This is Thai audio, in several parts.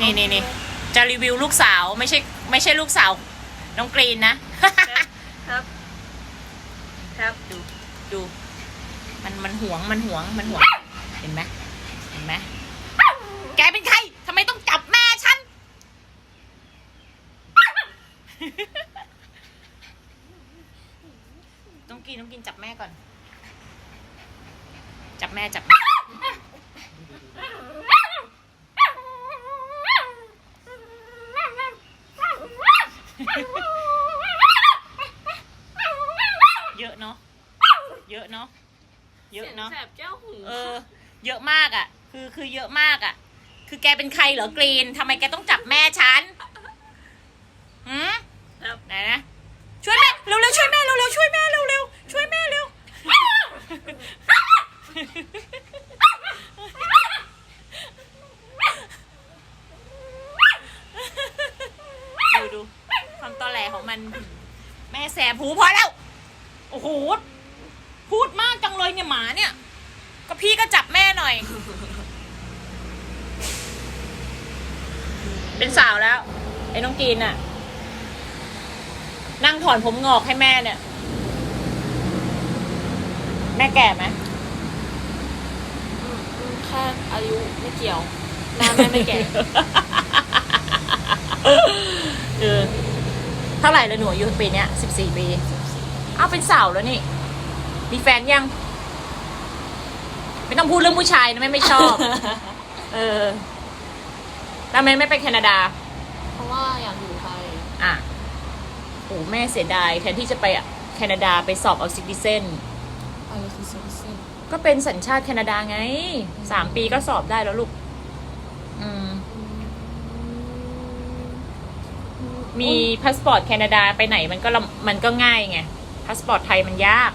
นี่นี่นี่จะรีวิวลูกสาวไม่ใช่ไม่ใช่ลูกสาวน้องกรีนนะ ครับ ครับดูดู มันมันหวงมันหวงมันหวง เห็นไหมเห็นไหมแกเป็นใครทำไมต้องจับแม่ฉัน ต้องกินต้องกินจับแม่ก่อน จับแม่จับแม่ เยอะเนาะ เยอะเนาะเยอะเนาะสีงแสบแก้วหูเออ เยอะมากอะ คือคือเยอะมากอะ คือแกเป็นใครเหรอกรีนทำไมแกต้องจับแม่ฉันหืมครับไหนนะช่วยแม่เร็วๆช่วยแม่เร็วๆช่วยแม่เร็วๆช่วยแม่เร็วดูดูความตอแหลของมัน แม่แสบหูพอแล้ว โอ้โห พูดมากจังเลยเนี่ยหมาเนี่ย ก็พี่ก็จับแม่หน่อย เป็นสาวแล้ว ไอ้น้องกีนน่ะ นั่งถอนผมงอกให้แม่เนี่ย แม่แก่ไหมอืมอืมแค่อายุไม่เกี่ยวหน้าแม่ไม่แก่ เออเท่าไหร่แล้วหนูอายุปีเนี้ยสิบสี่ปีอ้าวเป็นสาวแล้วนี่ มีแฟนยัง ไม่ต้องพูดเรื่องผู้ชายนะแม่ไม่ชอบ เออทำไมไม่ไปแคนาดา เพราะว่าอยากอยู่ไทย อะโอ้แม่เสียดายแทนที่จะไปอะแคนาดาไปสอบเอาซิติเซนอะไรคือซิมซิมก็เป็นสัญชาติแคนาดาไง สามปีก็สอบได้แล้วลูก อืม มีพาสปอร์ตแคนาดาไปไหนมันก็ลำมันก็ง่ายไงพาสปอร์ตไทยมันยาก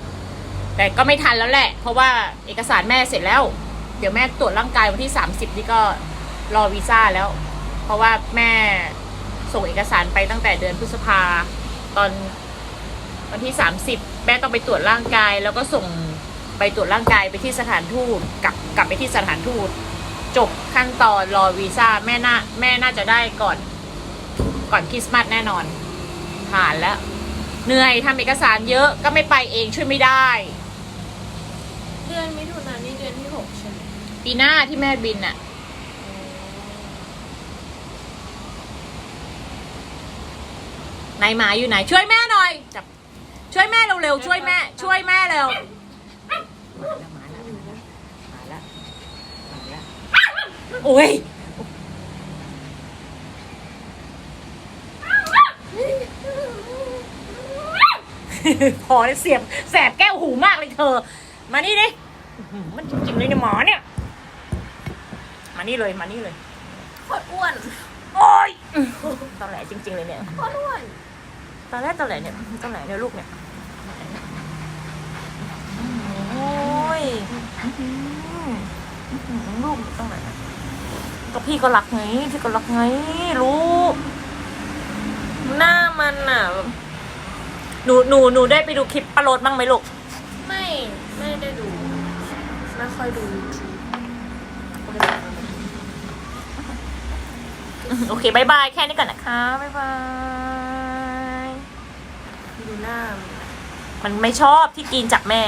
แต่ก็ไม่ทันแล้วแหละ เพราะว่าเอกสารแม่เสร็จแล้ว เดี๋ยวแม่ตรวจร่างกายวันที่สามสิบนี่ก็รอวีซ่าแล้ว เพราะว่าแม่ส่งเอกสารไปตั้งแต่เดือนพฤษภาตอนวันที่สามสิบแม่ต้องไปตรวจร่างกาย แล้วก็ส่งไปตรวจร่างกายไปที่สถานทูตกลับกลับไปที่สถานทูตจบขั้นตอนรอวีซ่าแม่น่าแม่น่าจะได้ก่อนก่อนคริสต์มาสแน่นอนผ่านแล้ว เหนื่อยทำเอกสารเยอะก็ไม่ไปเองช่วยไม่ได้ ดือนมิถุนายนนี่เดือนที่หกใช่ไหมปีหน้าที่แม่บินน่ะนายหมาอยู่ไหน ช่วยแม่หน่อยจับช่วยแม่เร็วๆช่วยแม่ ช่วยแม่เร็วมาแล้วมาแล้วมาแล้วมาแล้วโอ้ยพอเลยเสียบแสบแก้วหูมากเลยเธอ มานี่ดิอื้อหือ มันจริงๆเลยเนี่ยหมอเนี่ย มานี่เลยมานี่เลยโคตรอ้วนโอ้ยตอนแหลจริง ๆเลยเนี่ยโคตรอ้วนตอนแรกตอนไหนเนี่ยตอนไหนเนี่ยลูกเนี่ยโอ้ยลูกตรงไหนอะก็พี่ก็รักไงพี่ก็รักไงลูกหน้ามันอะแบบหนูหนูหนูได้ไปดูคลิปปลาโรดบ้างไหมลูกไม่ไม่ได้ดู ไม่ค่อยดูโอเคบายบาย แค่นี้ก่อนนะคะบายบายดูหน้า มันไม่ชอบที่กินจากแม่